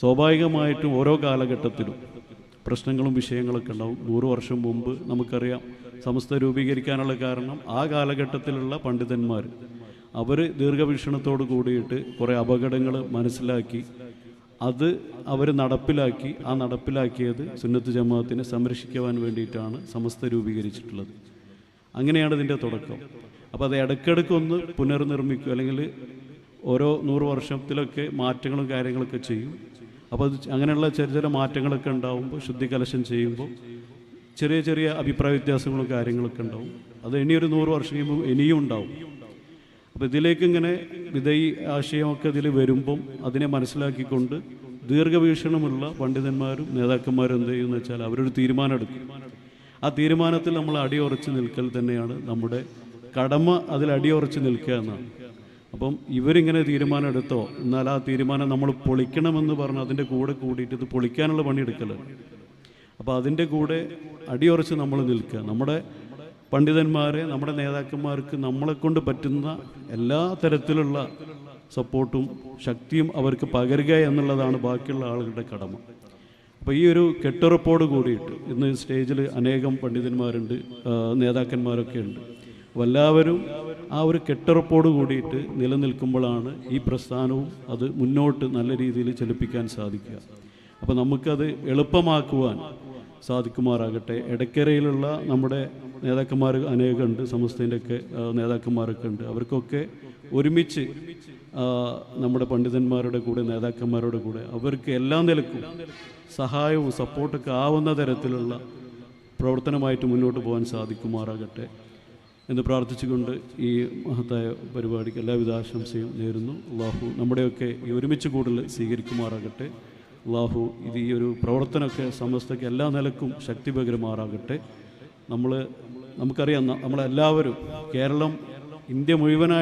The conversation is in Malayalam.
സ്വാഭാവികമായിട്ടും ഓരോ കാലഘട്ടത്തിലും പ്രശ്നങ്ങളും വിഷയങ്ങളൊക്കെ ഉണ്ടാവും. നൂറ് വർഷം മുമ്പ് നമുക്കറിയാം സമസ്ത രൂപീകരിക്കാനുള്ള കാരണം ആ കാലഘട്ടത്തിലുള്ള പണ്ഡിതന്മാർ. അവർ ദീർഘവീക്ഷണത്തോട് കൂടിയിട്ട് കുറേ അപകടങ്ങൾ മനസ്സിലാക്കി അത് അവർ നടപ്പിലാക്കി ആ നടപ്പിലാക്കിയത് സുന്നത്ത് ജമാഅത്തിനെ സംരക്ഷിക്കുവാൻ വേണ്ടിയിട്ടാണ് സമസ്ത രൂപീകരിച്ചിട്ടുള്ളത്. അങ്ങനെയാണ് ഇതിന്റെ തുടക്കം. അപ്പോൾ അത് ഇടയ്ക്കിടയ്ക്ക് ഒന്ന് പുനർനിർമ്മിക്കും അല്ലെങ്കിൽ ഓരോ നൂറ് വർഷത്തിലൊക്കെ മാറ്റങ്ങളും കാര്യങ്ങളൊക്കെ ചെയ്യും. അപ്പോൾ അത് അങ്ങനെയുള്ള ചെറിയ ചെറിയ മാറ്റങ്ങളൊക്കെ ഉണ്ടാവുമ്പോൾ ശുദ്ധി കലശം ചെയ്യുമ്പോൾ ചെറിയ ചെറിയ അഭിപ്രായ വ്യത്യാസങ്ങളും കാര്യങ്ങളൊക്കെ ഉണ്ടാവും. അത് ഇനിയൊരു നൂറ് വർഷം കഴിയുമ്പോൾ ഇനിയും ഉണ്ടാവും. അപ്പോൾ ഇതിലേക്ക് ഇങ്ങനെ വിധയി ആശയമൊക്കെ ഇതിൽ വരുമ്പം അതിനെ മനസ്സിലാക്കിക്കൊണ്ട് ദീർഘവീക്ഷണമുള്ള പണ്ഡിതന്മാരും നേതാക്കന്മാരും എന്ത് ചെയ്യുമെന്ന് വെച്ചാൽ അവരൊരു തീരുമാനം എടുക്കും ആ തീരുമാനത്തിൽ നമ്മൾ അടിയുറച്ച് നിൽക്കൽ തന്നെയാണ് നമ്മുടെ കടമ അതിൽ അടിയുറച്ച് നിൽക്കുക എന്നാണ്. അപ്പം ഇവരിങ്ങനെ തീരുമാനം എടുത്തോ? എന്നാൽ ആ തീരുമാനം നമ്മൾ പൊളിക്കണമെന്ന് പറഞ്ഞ് അതിന്റെ കൂടെ കൂടിയിട്ട് ഇത് പൊളിക്കാനുള്ള പണിയെടുക്കലാണ് അപ്പോൾ അതിന്റെ കൂടെ അടിയുറച്ച് നമ്മൾ നിൽക്കുക. നമ്മുടെ പണ്ഡിതന്മാരെ നമ്മുടെ നേതാക്കന്മാർക്ക് നമ്മളെ കൊണ്ട് പറ്റുന്ന എല്ലാ തരത്തിലുള്ള സപ്പോർട്ടും ശക്തിയും അവർക്ക് പകരുക എന്നുള്ളതാണ് ബാക്കിയുള്ള ആളുകളുടെ കടമ. അപ്പോൾ ഈ ഒരു കെട്ടുറപ്പോട് കൂടിയിട്ട് ഇന്ന് സ്റ്റേജിൽ അനേകം പണ്ഡിതന്മാരുണ്ട് നേതാക്കന്മാരൊക്കെ ഉണ്ട്. എല്ലാവരും ആ ഒരു കെട്ടുറപ്പോട് കൂടിയിട്ട് നിലനിൽക്കുമ്പോഴാണ് ഈ പ്രസ്ഥാനവും അത് മുന്നോട്ട് നല്ല രീതിയിൽ ചലിപ്പിക്കാൻ സാധിക്കുക. അപ്പോൾ നമുക്കത് എളുപ്പമാക്കുവാൻ സാധിക്കുമാറാകട്ടെ. എടക്കരയിലുള്ള നമ്മുടെ നേതാക്കന്മാർ അനേകമുണ്ട് സമസ്തേന്റെയൊക്കെ നേതാക്കന്മാരൊക്കെ ഉണ്ട്. അവർക്കൊക്കെ ഒരുമിച്ച് നമ്മുടെ പണ്ഡിതന്മാരുടെ കൂടെ നേതാക്കന്മാരുടെ കൂടെ അവർക്ക് എല്ലാ നിലക്കും സഹായവും സപ്പോർട്ടൊക്കെ ആവുന്ന തരത്തിലുള്ള പ്രവർത്തനമായിട്ട് മുന്നോട്ട് പോകാൻ സാധിക്കുമാറാകട്ടെ. എന്ന് പ്രാർത്ഥിച്ചുകൊണ്ട് ഈ മഹത്തായ പരിപാടിക്ക് എല്ലാവിധ ആശംസയും നേരുന്നു. അള്ളാഹു നമ്മുടെയൊക്കെ ഈ ഒരുമിച്ച് കൂടുതൽ സ്വീകരിക്കുമാറാകട്ടെ. അള്ളാഹു ഇത് ഈ ഒരു പ്രവർത്തനമൊക്കെ സമസ്തയ്ക്ക് എല്ലാ നിലക്കും ശക്തി പകരുമാറാകട്ടെ. നമ്മൾ നമുക്കറിയാം നമ്മളെല്ലാവരും കേരളം ഇന്ത്യ മുഴുവനായി